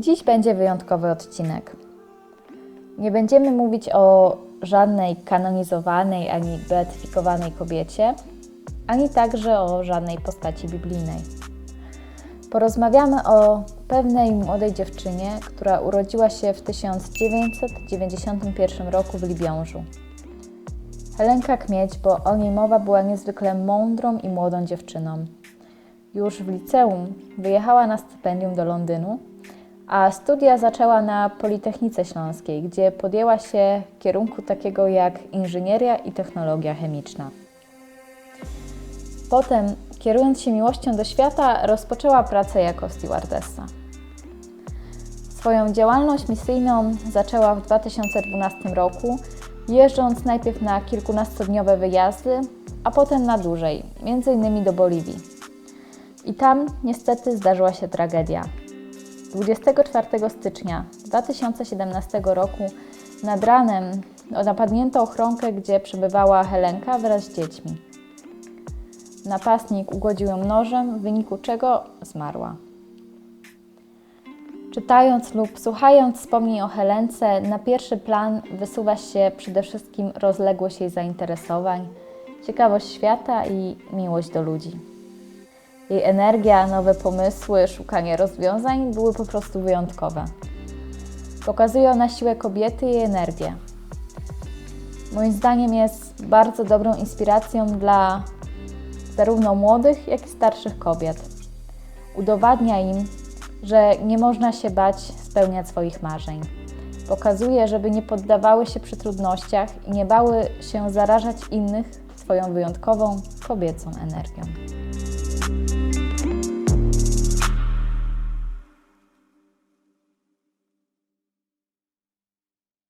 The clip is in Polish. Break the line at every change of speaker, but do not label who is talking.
Dziś będzie wyjątkowy odcinek. Nie będziemy mówić o żadnej kanonizowanej ani beatyfikowanej kobiecie, ani także o żadnej postaci biblijnej. Porozmawiamy o pewnej młodej dziewczynie, która urodziła się w 1991 roku w Libiążu. Helenka Kmieć, bo o niej mowa była niezwykle mądrą i młodą dziewczyną. Już w liceum wyjechała na stypendium do Londynu, a studia zaczęła na Politechnice Śląskiej, gdzie podjęła się kierunku takiego jak inżynieria i technologia chemiczna. Potem, kierując się miłością do świata, rozpoczęła pracę jako stewardessa. Swoją działalność misyjną zaczęła w 2012 roku, jeżdżąc najpierw na kilkunastodniowe wyjazdy, a potem na dłużej, innymi do Boliwii. I tam niestety zdarzyła się tragedia. 24 stycznia 2017 roku nad ranem napadnięto ochronkę, gdzie przebywała Helenka wraz z dziećmi. Napastnik ugodził ją nożem, w wyniku czego zmarła. Czytając lub słuchając wspomnień o Helence, na pierwszy plan wysuwa się przede wszystkim rozległość jej zainteresowań, ciekawość świata i miłość do ludzi. Jej energia, nowe pomysły, szukanie rozwiązań były po prostu wyjątkowe. Pokazuje ona siłę kobiety i jej energię. Moim zdaniem jest bardzo dobrą inspiracją dla zarówno młodych, jak i starszych kobiet. Udowadnia im, że nie można się bać spełniać swoich marzeń. Pokazuje, żeby nie poddawały się przy trudnościach i nie bały się zarażać innych swoją wyjątkową kobiecą energią.